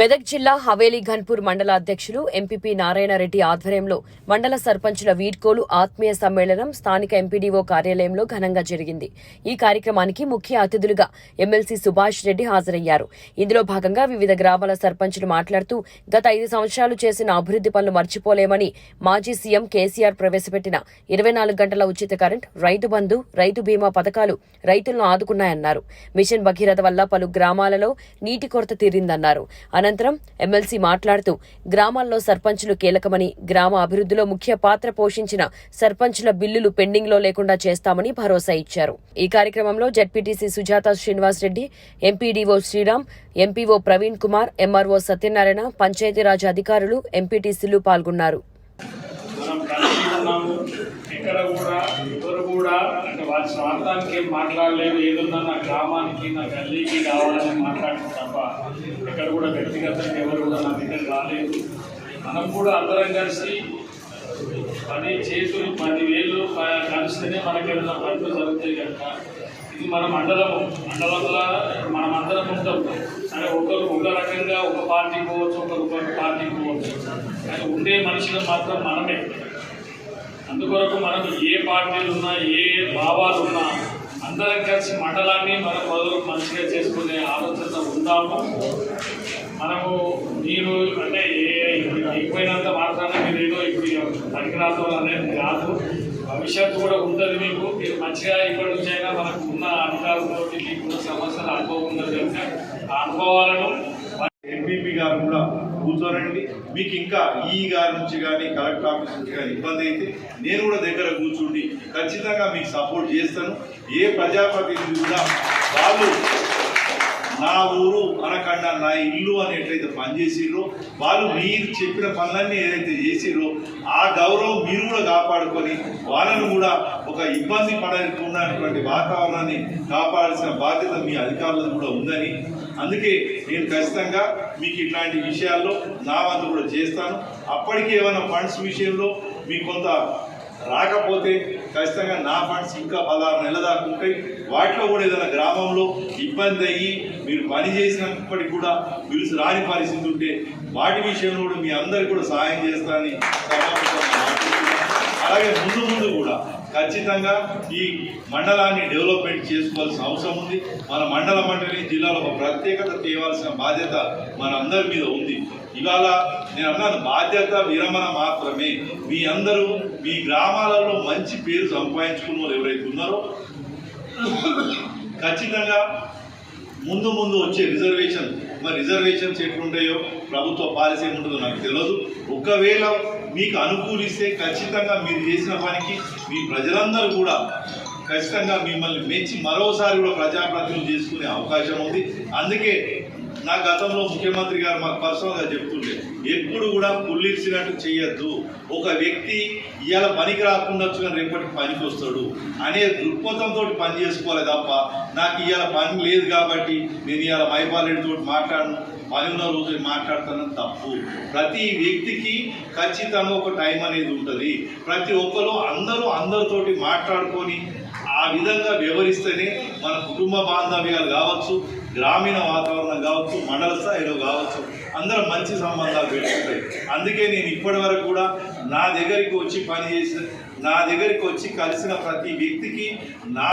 మెదక్ జిల్లా హవేలీ ఘన్పూర్ మండల అధ్యక్షులు ఎంపీపీ నారాయణరెడ్డి ఆధ్వర్యంలో మండల సర్పంచుల వీడ్కోలు ఆత్మీయ సమ్మేళనం స్థానిక ఎంపీడీఓ కార్యాలయంలో ఘనంగా జరిగింది. ఈ కార్యక్రమానికి ముఖ్య అతిథులుగా ఎమ్మెల్సీ సుభాష్ రెడ్డి హాజరయ్యారు. ఇందులో భాగంగా వివిధ గ్రామాల సర్పంచులు మాట్లాడుతూ గత ఐదు సంవత్సరాలు చేసిన అభివృద్ది పనులు మర్చిపోలేమని మాజీ సీఎం కేసీఆర్ ప్రవేశపెట్టిన ఇరవై నాలుగు గంటల ఉచిత కరెంట్ రైతు బంధు రైతు బీమా పథకాలు రైతులను ఆదుకున్నాయన్నారు. మిషన్ భగీరథ వల్ల పలు గ్రామాలలో నీటి కొరత తీరిందన్నారు. అనంతరం ఎమ్మెల్సీ మాట్లాడుతూ గ్రామాల్లో సర్పంచులు కీలకమని గ్రామ అభివృద్ధిలో ముఖ్య పాత్ర పోషించిన సర్పంచుల బిల్లులు పెండింగ్లో లేకుండా చేస్తామని భరోసా ఇచ్చారు. ఈ కార్యక్రమంలో ZPTC Sujatha Srinivas Reddy MPDO Sriram MPO Praveen Kumar MRO Satyanarayana Panchayati Raj అధికారులు ఎంపీటీసీలు పాల్గొన్నారు. ఎక్కడ కూడా ఎవరు కూడా వాళ్ళ స్వార్థానికి ఏం మాట్లాడలేదు. ఏదున్నా నా గ్రామానికి నా గల్లీకి కావాలని మాట్లాడటం తప్ప ఎక్కడ కూడా వ్యక్తిగతంగా ఎవరు కూడా నా దగ్గర రాలేదు. మనం కూడా అందరం కలిసి పది చేతులు పది వేలు కలిస్తేనే మనకి ఏదైనా పనులు జరుగుతాయి కనుక ఇది మన మండలము. మండలంలో మనం అందరం ఉంటాం. అంటే ఒకరు ఒక రకంగా ఒక పార్టీ పోవచ్చు ఒకరు ఒక పార్టీ పోవచ్చు. కానీ ఉండే మనుషులు మాత్రం మనమే. అందుకొరకు మనకు ఏ పార్టీలు ఉన్నా ఏ భావాలు ఉన్నా అందరం కలిసి మండలాన్ని మనం మొదలు మంచిగా చేసుకునే ఆలోచన ఉందాము. మనము మీరు అంటే ఏ అయిపోయినంత మాత్రాన మీరు ఏదో ఇప్పుడు పనికిరాదు అనేది కాదు. భవిష్యత్తు కూడా ఉంటుంది మీకు. మీరు మంచిగా ఇప్పటి నుంచి అయినా మనకు ఉన్న అధికారులతో మీకు సమస్యలు అనుభవం ఉన్నది కనుక ఆ అనుభవాలను ఎంపీపీ గారు కూడా కూర్చోనండి. మీకు ఇంకా ఈ గారి నుంచి కానీ కలెక్టర్ ఆఫీస్ నుంచి కానీ ఇబ్బంది అయితే నేను కూడా దగ్గర కూర్చుండి ఖచ్చితంగా మీకు సపోర్ట్ చేస్తాను. ఏ ప్రజాప్రతినిధి కూడా వాళ్ళు ఊరు అనకండ నా ఇల్లు అని ఎట్లయితే పనిచేసిర్రో వాళ్ళు మీరు చెప్పిన పనులన్నీ ఏదైతే చేసిర్రో ఆ గౌరవం మీరు కూడా కాపాడుకొని వాళ్ళను కూడా ఒక ఇబ్బంది పడకున్నటువంటి వాతావరణాన్ని కాపాడాల్సిన బాధ్యత మీ అధికారులకు కూడా ఉందని. అందుకే నేను ఖచ్చితంగా మీకు ఇట్లాంటి విషయాల్లో నా వంతు కూడా చేస్తాను. అప్పటికి ఏమైనా ఫండ్స్ విషయంలో మీకు కొంత రాకపోతే ఖచ్చితంగా నా ఫండ్స్ ఇంకా పదహారు నెలల దాకా ఉంటాయి. వాటిలో కూడా ఏదైనా గ్రామంలో ఇబ్బంది అయ్యి మీరు పని చేసినప్పటికి కూడా పిలుసు రాని పరిస్థితి ఉంటే వాటి విషయంలో కూడా మీ అందరికి కూడా సహాయం చేస్తానని అలాగే ముందు ముందు కూడా ఖచ్చితంగా ఈ మండలాన్ని డెవలప్మెంట్ చేసుకోవాల్సిన అవసరం ఉంది. మన మండలం అంటేనే జిల్లాలో ఒక ప్రత్యేకత తేవాల్సిన బాధ్యత మన అందరి మీద ఉంది. ఇవాళ నేను అన్నాను బాధ్యత విరమణ మాత్రమే. మీ అందరూ మీ గ్రామాలలో మంచి పేరు సంపాదించుకున్న వాళ్ళు ఎవరైతే ఉన్నారో ఖచ్చితంగా ముందు ముందు వచ్చే రిజర్వేషన్ మరి రిజర్వేషన్స్ ఎట్లుంటాయో ప్రభుత్వ పాలసీ ఉంటుందో నాకు తెలియదు ఒకవేళ మీకు అనుకూలిస్తే ఖచ్చితంగా మీరు చేసిన పనికి మీ ప్రజలందరూ కూడా ఖచ్చితంగా మిమ్మల్ని మెచ్చి మరోసారి కూడా ప్రజాప్రతినిధులు చేసుకునే అవకాశం ఉంది. అందుకే నా గతంలో ముఖ్యమంత్రి గారు మాకు పర్సనల్గా చెప్తుండే ఎప్పుడు కూడా పుల్లిర్చినట్టు చేయొద్దు ఒక వ్యక్తి ఇవాళ పనికి రాకుండా కానీ రేపటి పనికి వస్తాడు అనే దృక్పథంతో పని చేసుకోవాలి తప్ప నాకు ఇవాళ పని లేదు కాబట్టి నేను ఇవాళ మైపాలెడ్డితో మాట్లాడను పని ఉన్న రోజు మాట్లాడుతున్న తప్పు. ప్రతి వ్యక్తికి ఖచ్చితంగా ఒక టైం అనేది ఉంటుంది. ప్రతి ఒక్కరు అందరూ అందరితోటి మాట్లాడుకొని ఆ విధంగా వ్యవహరిస్తేనే మన కుటుంబ బాంధవ్యాలు కావచ్చు గ్రామీణ వాతావరణం కావచ్చు మండల స్థాయిలో కావచ్చు అందరం మంచి సంబంధాలు పెట్టుకుంటాయి. అందుకే నేను ఇప్పటి వరకు కూడా నా దగ్గరికి వచ్చి పనిచేసిన నా దగ్గరికి వచ్చి కలిసిన ప్రతి వ్యక్తికి నా